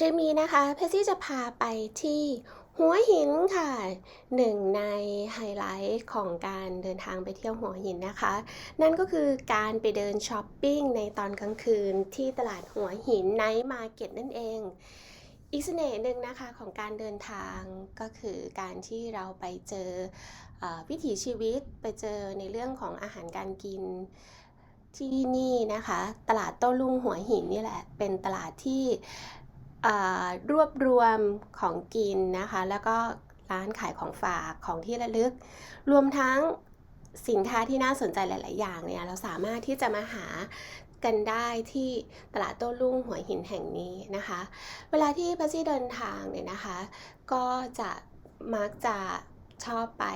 ทริปนี้นะคะเพชรซี่จะพาไปที่หัวหินค่ะหนึ่งในไฮไลท์ของการเดินทางไปเที่ยวหัวหินนะคะ นั่นก็คือการไปเดินช้อปปิ้งในตอนกลางคืนที่ตลาดหัวหินไนท์มาร์เก็ตนั่นเอง อีกเสน่ห์หนึ่งนะคะของการเดินทางก็คือการที่เราไปเจออวิถีชีวิตไปเจอในเรื่องของอาหารการกินที่นี่นะคะ ตลาดโต้รุ่งหัวหินนี่แหละ เป็นตลาดที่ รวบรวมของกินนะคะ แล้วก็ร้านขายของฝากของที่ระลึก รวมทั้งสินค้าที่น่าสนใจหลาย ๆ อย่างเนี่ยเราสามารถที่จะมาหากันได้ที่ตลาดโต้รุ่งหัวหินแห่งนี้นะคะ เวลาที่พัซซี่เดินทางเนี่ยนะคะ ก็จะมักจะ ชอบไป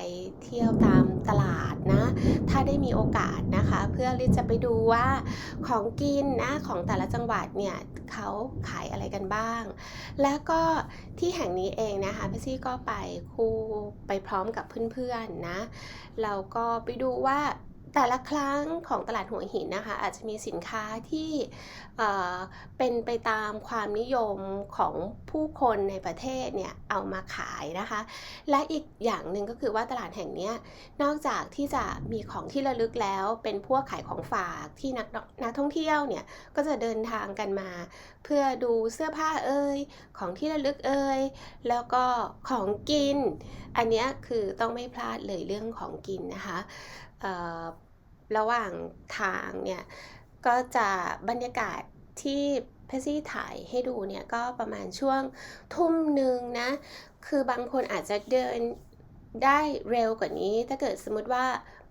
เที่ยวตามตลาดนะ ถ้าได้มีโอกาสนะคะ เพื่อที่จะไปดูว่าของกินนะของแต่ละจังหวัดเนี่ยเขาขายอะไรกันบ้าง แล้วก็ที่แห่งนี้เองนะคะพี่ซี่ก็ไปคู่ไปพร้อมกับเพื่อนๆนะเราก็ไปดูว่า แต่ละครั้งของตลาดหัวหินนะคะอาจจะมีสินค้าที่เป็นไปตามความนิยมของผู้คนในประเทศเนี่ยเอามาขายนะคะ และอีกอย่างหนึ่งก็คือว่าตลาดแห่งนี้นอกจากที่จะมีของที่ระลึกแล้ว เป็นพวกขายของฝากที่นักนักท่องเที่ยวเนี่ยก็จะเดินทางกันมา เพื่อดูเสื้อผ้าเอ่ยของที่ระลึกเอ่ยแล้วก็ของกิน อันนี้คือต้องไม่พลาดเลยเรื่องของกินนะคะ ระหว่างทางเนี่ยก็จะบรรยากาศที่เพชรซี่ถ่ายให้ดูเนี่ยก็ประมาณช่วงทุ่มหนึ่งนะ คือบางคนอาจจะเดินได้เร็วกว่านี้ ถ้าเกิดสมมติว่า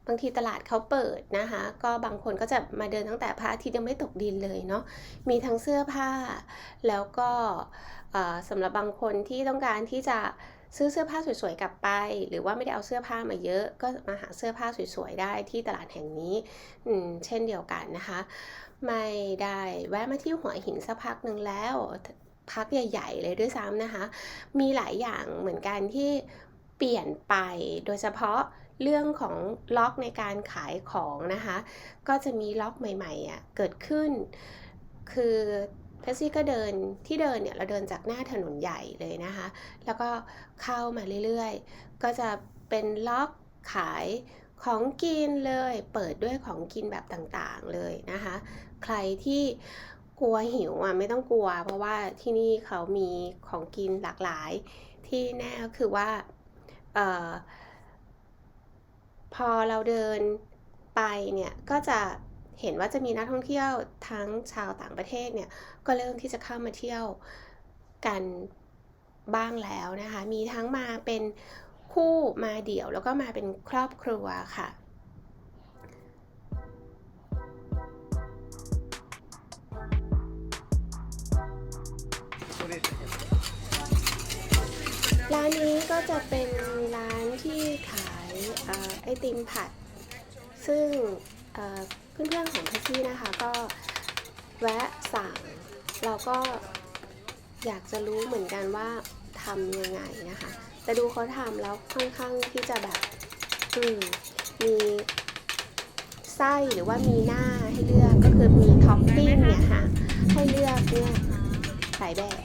บางทีตลาดเขาเปิดนะคะ ก็บางคนก็จะมาเดินตั้งแต่พระอาทิตย์ยังไม่ตกดินเลยเนาะมีทั้งเสื้อผ้า แล้วก็สำหรับบางคนที่ต้องการที่จะ ซื้อเสื้อผ้าสวยๆกลับไป หรือว่าไม่ได้เอาเสื้อผ้ามาเยอะ ก็มาหาเสื้อผ้าสวยๆได้ที่ตลาดแห่งนี้เช่นเดียวกันนะคะ ไม่ได้แวะมาที่หัวหินสักพักหนึ่งแล้วพักใหญ่ ๆ เลยด้วยซ้ำนะคะ มีหลายอย่างเหมือนกันที่เปลี่ยนไปโดยเฉพาะเรื่องของล็อกในการขายของนะคะ ก็จะมีล็อกใหม่ๆอะเกิดขึ้น คือ เพชซี่ก็เดินที่เดินเนี่ยเราเดินจากหน้าถนนใหญ่เลยนะคะ แล้วก็เข้ามาเรื่อยๆ ก็จะเป็นล็อกขายของกินเลย เปิดด้วยของกินแบบต่างๆเลยนะคะ ใครที่กลัวหิวอะไม่ต้องกลัว เพราะว่าที่นี่เขามีของกินหลากหลาย ที่แน่ก็คือว่าออพอเราเดินไปเนี่ยก็จะ เห็นว่าจะมีนักท่องเที่ยวทั้งชาวต่างประเทศเนี่ยก็เริ่มที่จะเข้ามาเที่ยวกันบ้างแล้วนะคะ มีทั้งมาเป็นคู่มาเดี่ยวแล้วก็มาเป็นครอบครัวค่ะร้านนี้ก็จะเป็นร้านที่ขายอไอติมผัด ซึ่ง เพื่อนๆของพัชชี่นะคะก็แวะสั่งเราก็อยากจะรู้เหมือนกันว่าทำยังไงนะคะ แต่ดูเขาทำแล้วค่อนข้างที่จะแบบอืมมีไส้หรือว่ามีหน้าให้เลือกก็คือมีท็อปปิ้งเนี่ยค่ะให้เลือกเนี่ยหลายแบบ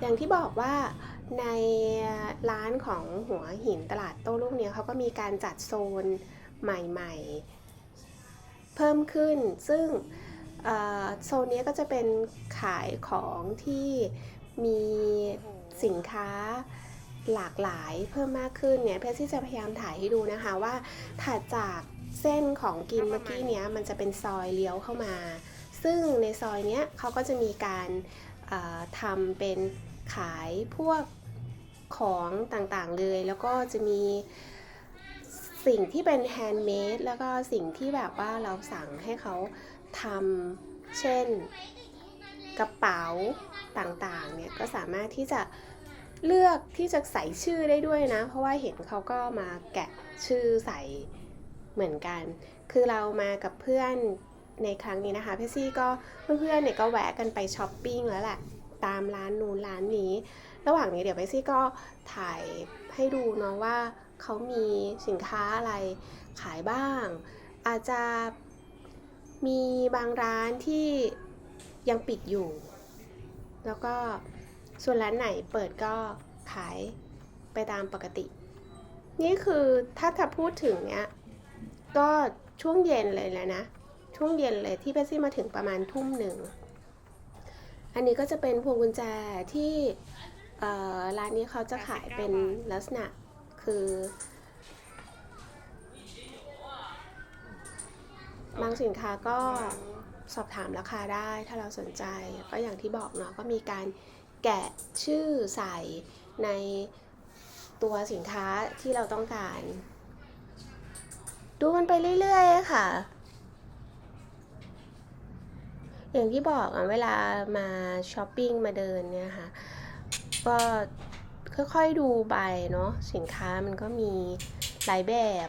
อย่างที่บอกว่า ในร้านของหัวหินตลาดโต้รุ่งเนี่ยเขาก็มีการจัดโซนใหม่ๆ เพิ่มขึ้น ซึ่งโซนนี้ก็จะเป็นขายของที่มีสินค้าหลากหลายเพิ่มมากขึ้นเนี่ยเพชรที่จะพยายามถ่ายให้ดูนะคะว่าถัดจากเส้นของกินเมื่อกี้เนี้ยมันจะเป็นซอยเลี้ยวเข้ามา ซึ่งในซอยเนี้ยเขาก็จะมีการทำเป็นขายพวก ของต่างๆเลย แล้วก็จะมีสิ่งที่เป็นแฮนด์เมดแล้วก็สิ่งที่แบบว่าเราสั่งให้เขาทำเช่นกระเป๋าต่างๆเนี่ยก็สามารถที่จะเลือกที่จะใส่ชื่อได้ด้วยนะ เพราะว่าเห็นเขาก็มาแกะชื่อใส่เหมือนกัน คือเรามากับเพื่อนในครั้งนี้นะคะพี่ซี่ก็เพื่อนๆเนี่ยก็แวะกันไปช้อปปิ้งแล้วแหละตามร้านนู้นร้านนี้ ระหว่างนี้เดี๋ยวไปซี่ก็ถ่ายให้ดูเนาะว่าเขามีสินค้าอะไรขายบ้าง อาจจะมีบางร้านที่ยังปิดอยู่ แล้วก็ส่วนร้านไหนเปิดก็ขายไปตามปกติ นี่คือถ้าจะพูดถึงเนี้ยก็ช่วงเย็นเลยแหละนะ ช่วงเย็นเลยที่เพชรซี่มาถึงประมาณทุ่มหนึ่ง อันนี้ก็จะเป็นพวงกุญแจที่ ร้านนี้เขาจะขายเป็นลักษณะคือ บางสินค้าก็สอบถามราคาได้ถ้าเราสนใจก็อย่างที่บอกเนาะก็มีการแกะชื่อใส่ในตัวสินค้าที่เราต้องการ ดูมันไปเรื่อยๆอะค่ะ อย่างที่บอกอะเวลามาช้อปปิ้งมาเดินเนี่ยค่ะ ก็ค่อยๆดูไปเนาะสินค้ามันก็มีหลายแบบ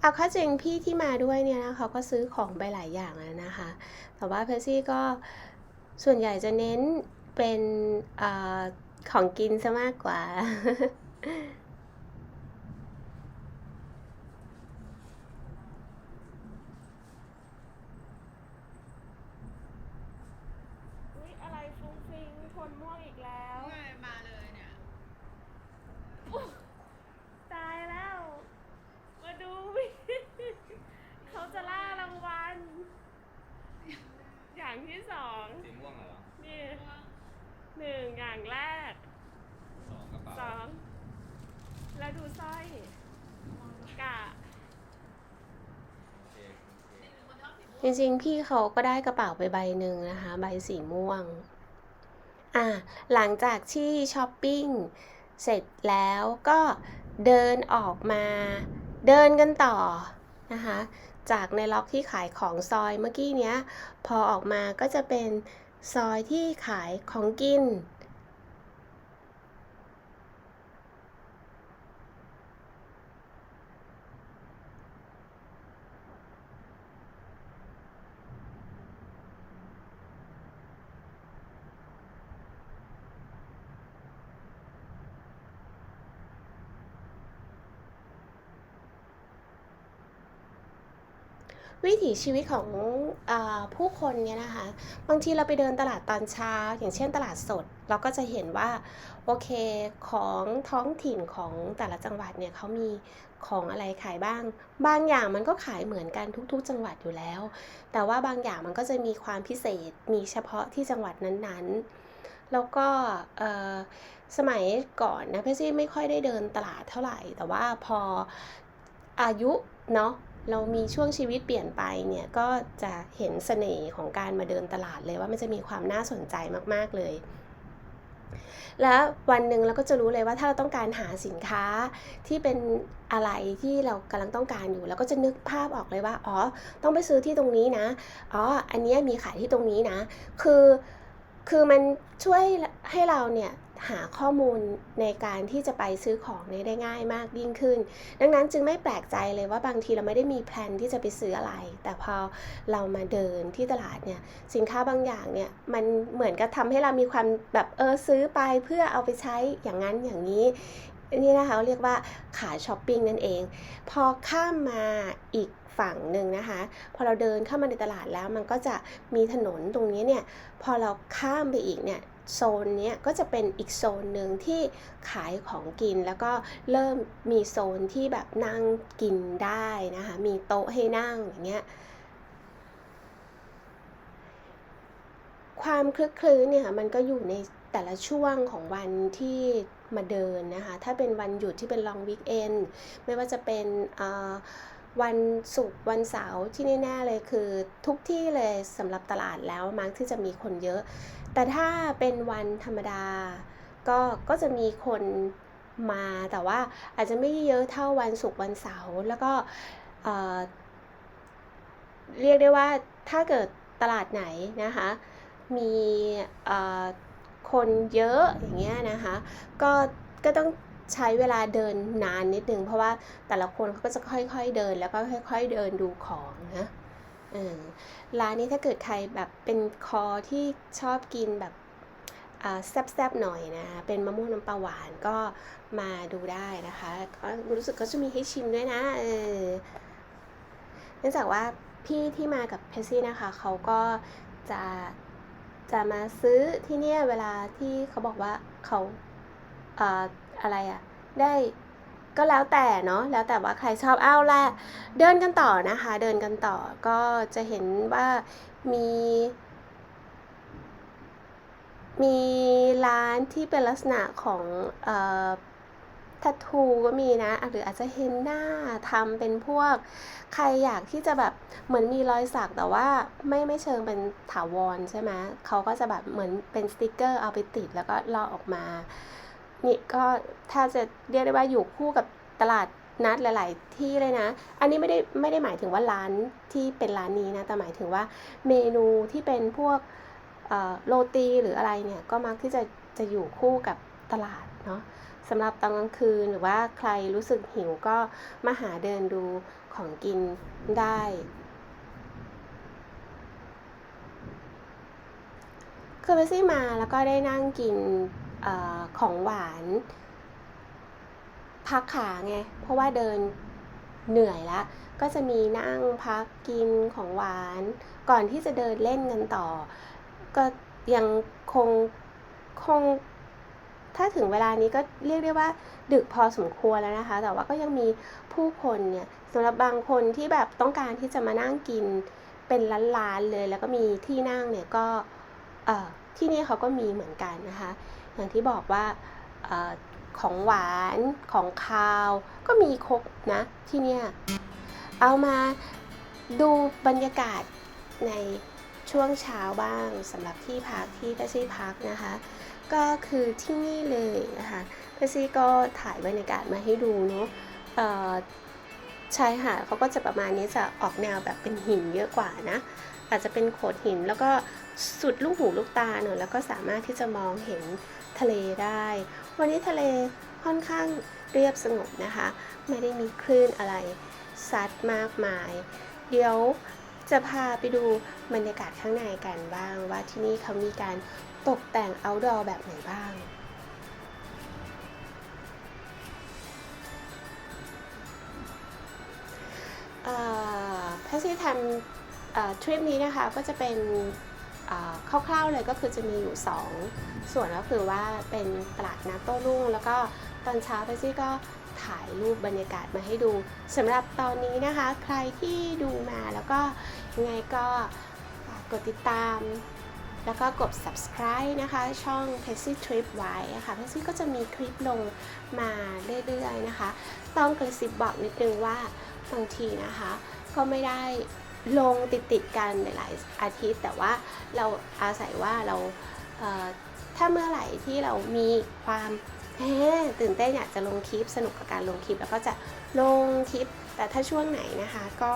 เอาเข้าจริงพี่ที่มาด้วยเนี่ยนะเขาก็ซื้อของไปหลายอย่างแล้วนะคะ แต่ว่าเพรสซี่ก็ส่วนใหญ่จะเน้นเป็นอของกินซะมากกว่า อุ๊ยอะไรฟุ้งฟิงคนม่วงอีกแล้วไงมาเลยเนี่ย ตายแล้ว มาดูเขาจะล่ารางวัล อย่างที่สอง สีม่วงเหรอ นี่หนึ่งอย่างแรก สองกระเป๋า สอง แล้วดูสร้อยกะโอเคโอเคจริงๆ พี่เขาก็ได้กระเป๋าไปใบหนึ่งนะคะ ใบสีม่วง อะ หลังจากที่ช้อปปิ้งเสร็จแล้วก็เดินออกมาเดินกันต่อนะคะ จากในล็อกที่ขายของซอยเมื่อกี้เนี้ย พอออกมาก็จะเป็นซอยที่ขายของกิน วิถีชีวิตของอผู้คนเนี่ยนะคะบางทีเราไปเดินตลาดตอนเช้า อย่างเช่นตลาดสด เราก็จะเห็นว่าโอเคของท้องถิ่นของแต่ละจังหวัดเนี่ยเขามีของอะไรขายบ้าง บางอย่างมันก็ขายเหมือนกันทุกๆ จังหวัดอยู่แล้ว แต่ว่าบางอย่างมันก็จะมีความพิเศษมีเฉพาะที่จังหวัดนั้นๆแล้วก็สมัยก่อนนะพี่ซี่ไม่ค่อยได้เดินตลาดเท่าไหร่ แต่ว่าพออายุเนาะ เรามีช่วงชีวิตเปลี่ยนไปเนี่ยก็จะเห็นเสน่ห์ของการมาเดินตลาดเลยว่ามันจะมีความน่าสนใจมากๆเลยแล้ววันหนึ่งเราก็จะรู้เลยว่าถ้าเราต้องการหาสินค้าที่เป็นอะไรที่เรากำลังต้องการอยู่เราก็จะนึกภาพออกเลยว่าอ๋อต้องไปซื้อที่ตรงนี้นะอ๋ออันนี้มีขายที่ตรงนี้นะ คือคือมันช่วยให้เราเนี่ย หาข้อมูลในการที่จะไปซื้อของนี่ยได้ง่ายมากยิ่งขึ้น ดังนั้นจึงไม่แปลกใจเลยว่าบางทีเราไม่ได้มีแพลนที่จะไปซื้ออะไร แต่พอเรามาเดินที่ตลาดเนี่ยสินค้าบางอย่างเนี่ยมันเหมือนกับทำให้เรามีความแบบเออซื้อไปเพื่อเอาไปใช้อย่างนั้นอย่างนี้นี่นะคะเรียกว่าขาช้อปปิ้งนั่นเอง พอข้ามมาอีกฝั่งหนึ่งนะคะ พอเราเดินเข้ามาในตลาดแล้วมันก็จะมีถนนตรงนี้เนี่ย พอเราข้ามไปอีกเนี่ย โซนนี้ก็จะเป็นอีกโซนหนึ่งที่ขายของกินแล้วก็เริ่มมีโซนที่แบบนั่งกินได้นะคะมีโต๊ะให้นั่งอย่างเงี้ยความคลึกคลื้นเนี่ยมันก็อยู่ในแต่ละช่วงของวันที่มาเดินนะคะ ถ้าเป็นวันหยุดที่เป็น long weekend ไม่ว่าจะเป็น วันศุกร์วันเสาร์ที่แน่ๆเลยคือทุกที่เลยสำหรับตลาดแล้วมักที่จะมีคนเยอะ แต่ถ้าเป็นวันธรรมดา ก็ก็จะมีคนมาแต่ว่าอาจจะไม่เยอะเท่าวันศุกร์วันเสาร์แล้วก็เเรียกได้ว่าถ้าเกิดตลาดไหนนะคะ มีคนเยอะอย่างเงี้ยนะคะ ก็ก็ต้อง ใช้เวลาเดินนานนิดนึงเพราะว่าแต่ละคนเขาก็จะค่อยๆเดินแล้วก็ค่อย ๆ เดินดูของนะร้านนี้ถ้าเกิดใครแบบเป็นคอที่ชอบกินแบบแซ่บๆหน่อยนะคะเป็นมะม่วงน้ำปลาหวานก็มาดูได้นะคะก็รู้สึกก็จะมีให้ชิมด้วยนะเนื่องจากว่าพี่ที่มากับเพซี่นะคะเขาก็จะจะมาซื้อที่เนี่ยเวลาที่เขาบอกว่าเขาเอะไรอะได้ก็แล้วแต่เนาะแล้วแต่ว่าใครชอบเอาละเดินกันต่อนะคะ เดินกันต่อก็จะเห็นว่ามี มีร้านที่เป็นลักษณะของเอ่อทัตทูก็มีนะ หรืออาจจะเห็นหน้าทำเป็นพวกใครอยากที่จะแบบเหมือนมีรอยสักแต่ว่าไม่ไม่เชิงเป็นถาวรใช่ไหมเขาก็จะแบบเหมือนเป็นสติกเกอร์เอาไปติดแล้วก็ลอกออกมา นี่ก็ถ้าจะเรียกได้ว่าอยู่คู่กับตลาดนัดหลาย ๆ ที่เลยนะ อันนี้ไม่ได้ไม่ได้หมายถึงว่าร้านที่เป็นร้านนี้นะ แต่หมายถึงว่าเมนูที่เป็นพวกโรตีหรืออะไรเนี่ย ก็มักที่จะจะอยู่คู่กับตลาดเนาะสำหรับตอนกลางคืนหรือว่าใครรู้สึกหิวก็มาหาเดินดูของกินได้ คือเบสซี่มาแล้วก็ได้นั่งกิน ออของหวานพักขาไง เพราะว่าเดินเหนื่อยละ ก็จะมีนั่งพักกินของหวาน ก่อนที่จะเดินเล่นกันต่อ ก็ยังคงคง ถ้าถึงเวลานี้ก็เรียกได้ว่า ดึกพอสมควรแล้วนะคะ แต่ว่าก็ยังมีผู้คนเนี่ยสำหรับบางคนที่แบบต้องการที่จะมานั่งกินเป็นล้านๆเลย แล้วก็มีที่นั่งเนี่ยก็เออที่นี่เขาก็มีเหมือนกันนะคะ อย่างที่บอกว่าอของหวานของคาวก็มีครบนะที่เนี่ยเอามาดูบรรยากาศในช่วงเช้าบ้างสำหรับที่พักที่เพชซี่พักนะคะ ก็คือที่นี่เลยนะคะเพชซี่ก็ถ่ายบรรยากาศมาให้ดูเนาะชายหาดเขาก็จะประมาณนี้จะออกแนวแบบเป็นหินเยอะกว่านะ อาจจะเป็นโขดหินแล้วก็สุดลูกหูลูกตาเนอะแล้วก็สามารถที่จะมองเห็นทะเลได้ วันนี้ทะเลค่อนข้างเรียบสงบนะคะ ไม่ได้มีคลื่นอะไรซัดมากมาย เดี๋ยวจะพาไปดูบรรยากาศข้างในกันบ้าง ว่าที่นี่เขามีการตกแต่ง outdoor แบบไหนบ้างเอ่อแพทซี่ทำ ทริปนี้นะคะก็จะเป็นคร่าวๆเลยก็คือจะมีอยู่ 2 ส่วนก็คือว่าเป็นตลาดนัดโต้รุ่ง แล้วก็ตอนเช้าแพทซี่ก็ถ่ายรูปบรรยากาศมาให้ดูสำหรับตอนนี้นะคะ ใครที่ดูมาแล้วก็ยังไงก็กกดติดตาม แล้วก็กด subscribe นะคะ ช่อง p e s s y Trip ไว้ค่ะ p e s s y ก็จะมีคลิปลงมาเรื่อยๆนะคะ ต้องกระซิบบอกนิดนึงว่าบางทีนะคะ ก็ไม่ได้ ลงติดติดกันหลายอาทิตย์ แต่ว่าเราอาศัยว่าเราเถ้าเมื่อไหร่ที่เรามีความแหมตื่นเต้นอยากจะลงคลิปสนุกกับการลงคลิป แล้วก็จะลงคลิป แต่ถ้าช่วงไหนนะคะ ก็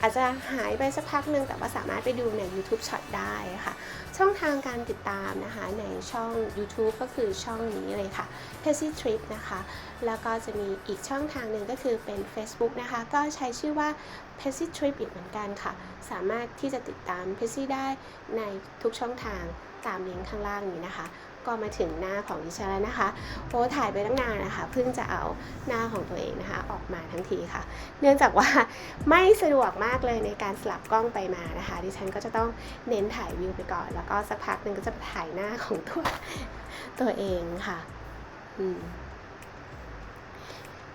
อาจจะหายไปสักพักหนึ่งแต่ว่าสามารถไปดูใน YouTube Short ได้ค่ะ ช่องทางการติดตามนะคะในช่อง YouTube ก็คือช่องนี้เลยค่ะ p e s s y Trip นะคะ แล้วก็จะมีอีกช่องทางหนึ่งก็คือเป็น Facebook นะคะ ก็ใช้ชื่อว่า p e s s y Trip อีกเหมือนกันค่ะ สามารถที่จะติดตาม p e s s y ได้ในทุกช่องทางตามลิงก์ข้างล่างนี้นะคะ ก็มาถึงหน้าของดิฉันแล้วนะคะโอ้ถ่ายไปตั้งนานนะคะ เพิ่งจะเอาหน้าของตัวเองนะคะ ออกมาทั้งทีค่ะ เนื่องจากว่าไม่สะดวกมากเลยในการสลับกล้องไปมานะคะ ดิฉันก็จะต้องเน้นถ่ายวิวไปก่อน แล้วก็สักพักหนึ่งก็จะถ่ายหน้าของตัวตัวเองค่ะ อืม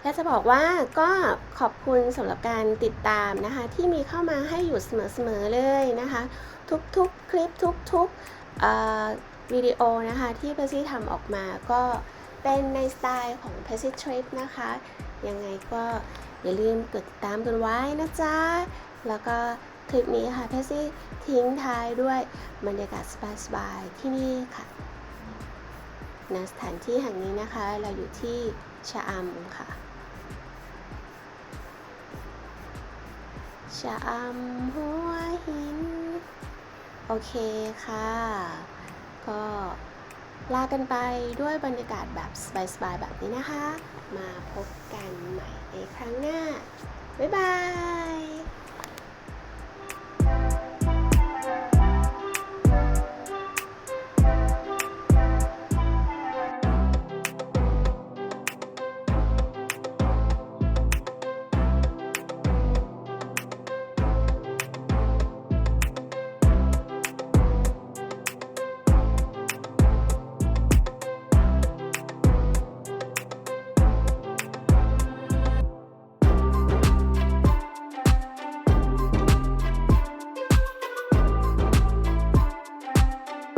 และจะบอกว่าก็ขอบคุณสำหรับการติดตามนะคะ ที่มีเข้ามาให้อยู่เสมอๆเลยนะคะ ทุกๆคลิปทุกๆ วิดีโอนะคะ ที่เพซี่ทำออกมาก็เป็นในสไตล์ของ p e s s y Trip นะคะ ยังไงก็อย่าลืมกดติดตามกันไว้นะจ๊ะ แล้วก็คลิปนี้ค่ะเพซี่ทิ้งท้ายด้วยบรรยากาศสบายๆที่นี่ค่ะณสถานที่แห่งนี้นะคะ เราอยู่ที่ชะอำค่ะ ชะอำหัวหิน โอเคค่ะ ก็ลากันไปด้วยบรรยากาศแบบสบายๆแบบนี้นะคะ มาพบกันใหม่ในครั้งหน้า บ๊ายบาย